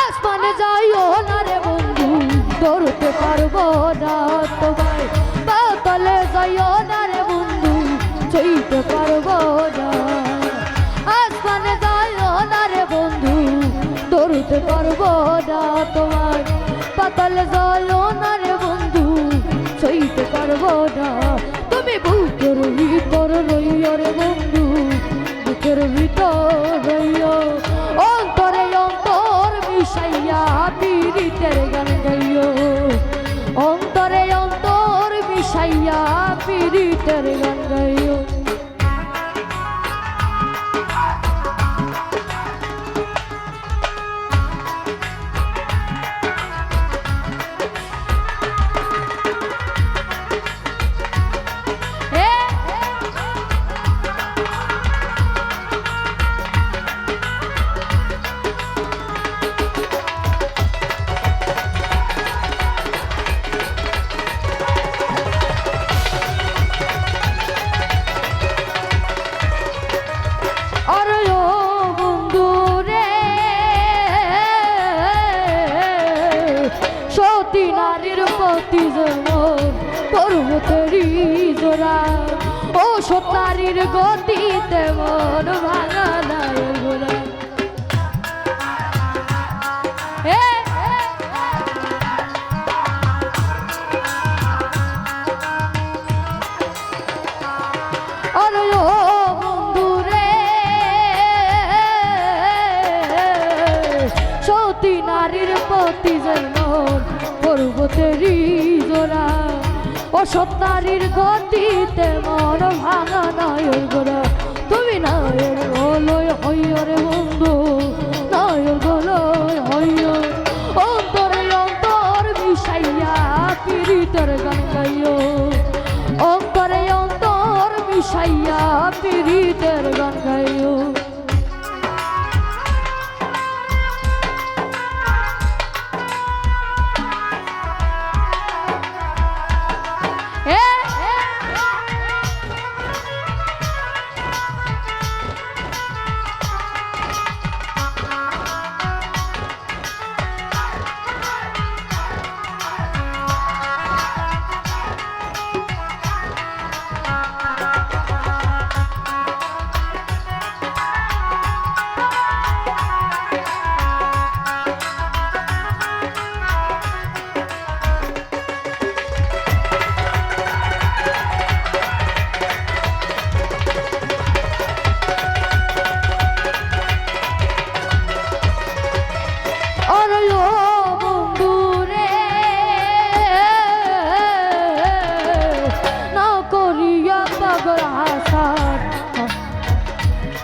আসমানে যাইও না রে বন্ধু ধরতে পারব না তোমায়। পাতলে যাইও না রে বন্ধু ছইতে পারব না। আসমানে যাইও না রে বন্ধু ধরতে পারব না তোমায়। পাতলে যাইও না রে বন্ধু ছইতে পারব না। তুমি বুকের ভিতর রইও রে বন্ধু, বুকের ভিতর অন্তরে অন্তর মিশাইয়া পর্বতেরই জোড়া ও সত গতিতে মন ভাঙা নাই গোড়া অসৎ নারীর গতিতে মন ভাঙা নয়র গোরা তুমি গোলয় হইয় রে বন্ধু নয়র গোলয় হইয়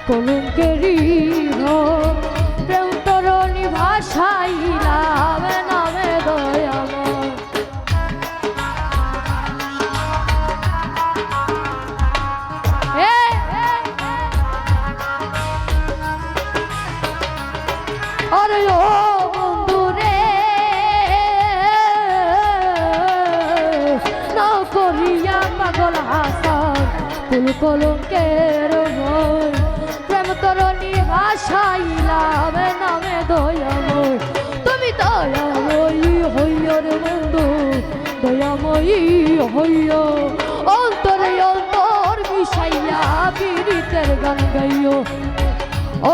কলঙ্কেরি প্রেম তরণী ভাষাইলাম নামে এ, আরে ও করিয়া পাগল হাসান। ফুল কলঙ্কের ভয় তরণী ভাষাইলাম নামে দয়াময়। তুমি দয়াময়ী হইয় রে বন্ধু, দয়াময়ী হইয় অন্তরে অন্তর মিশাইয়া পীড়িতের গান গাইও।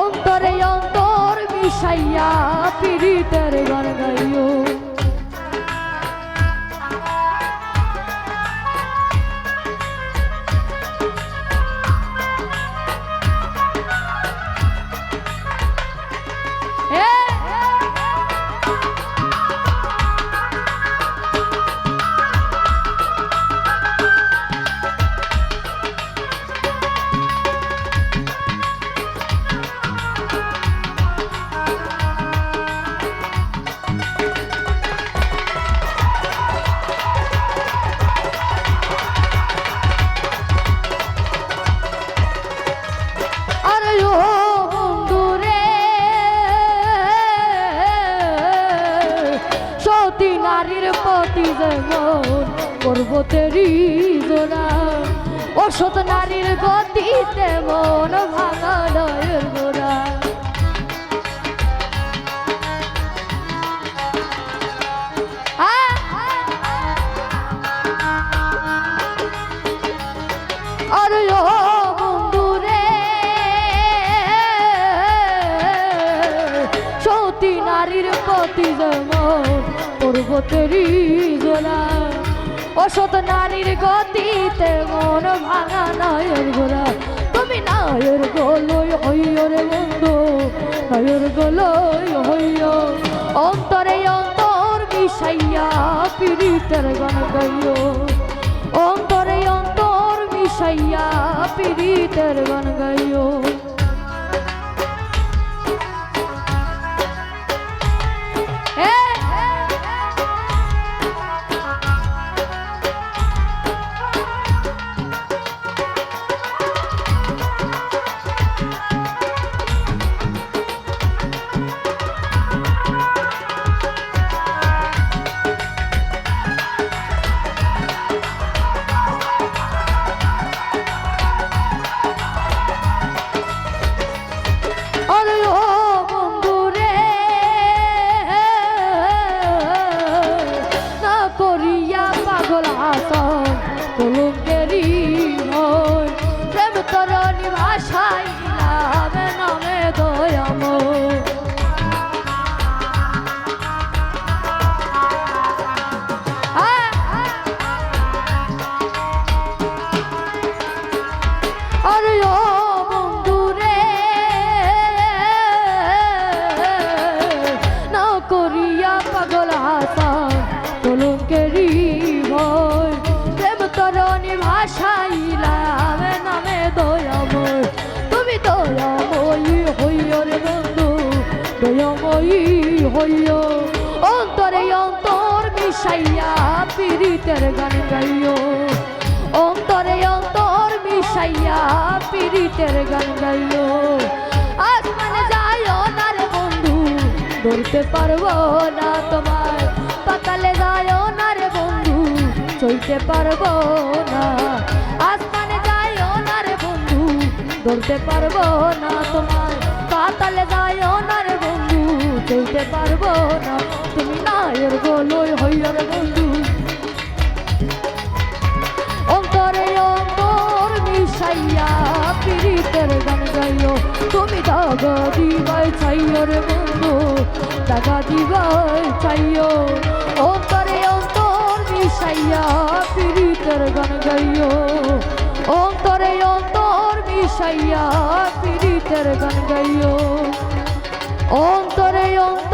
অন্তরে অন্তর মিশাইয়া পীড়িতের গান গাইও। জগতেরই গোড়া অসৎ নারীর গতিতে মন ভাঙা নয়ের গোড়া নারীর প্রতি যেমন পর্বতেরই জোলা অসত নারীর গতিতে মন ভাঙা নয়ের গোড়া তুমি নায়ের গোলই হইয় রে বন্ধু নায়ের গোলই হইয় অন্তরে অন্তর মিশাইয়া পীড়িতের গান গাইয়। অন্তরে অন্তর মিশাইয়া পীড়িতের গান গাইয়। ভাষাই নামে নামে দয়াম। আরে ও দয়াময়ী হইয় অন্তরে অন্তর মিশাইয়া পীড়িতের গান গাইয় অন্তরে অন্তর মিশাইয়া পীড়িতের গান গাইও। আসমানে যাইও না রে বন্ধু, ধরতে পারব না তোমার পাতালে যাইও না রে বন্ধু চলতে পারব না। আসমানে না রে বন্ধু, ধরতে পারব না তোমার পাতালে যাইও না রে বন্ধু। চলতে পারব না, তুমি নায়ের গোলই হইয় রে বন্ধু। অন্তরে অন্তর মিশাইয়া পীড়িতের গান গাইও। তুমি দাগা দিবাই চাইও রে বন্ধু, দাগা দিবাই চাইও অন্তরে অন্তর মিশাইয়া পীড়িতের গান গাইও। অন্তরে অন্তর মিশাইয়া পীড়িতের গান গাইও। অন্তরে অন্তর মিশাইয়া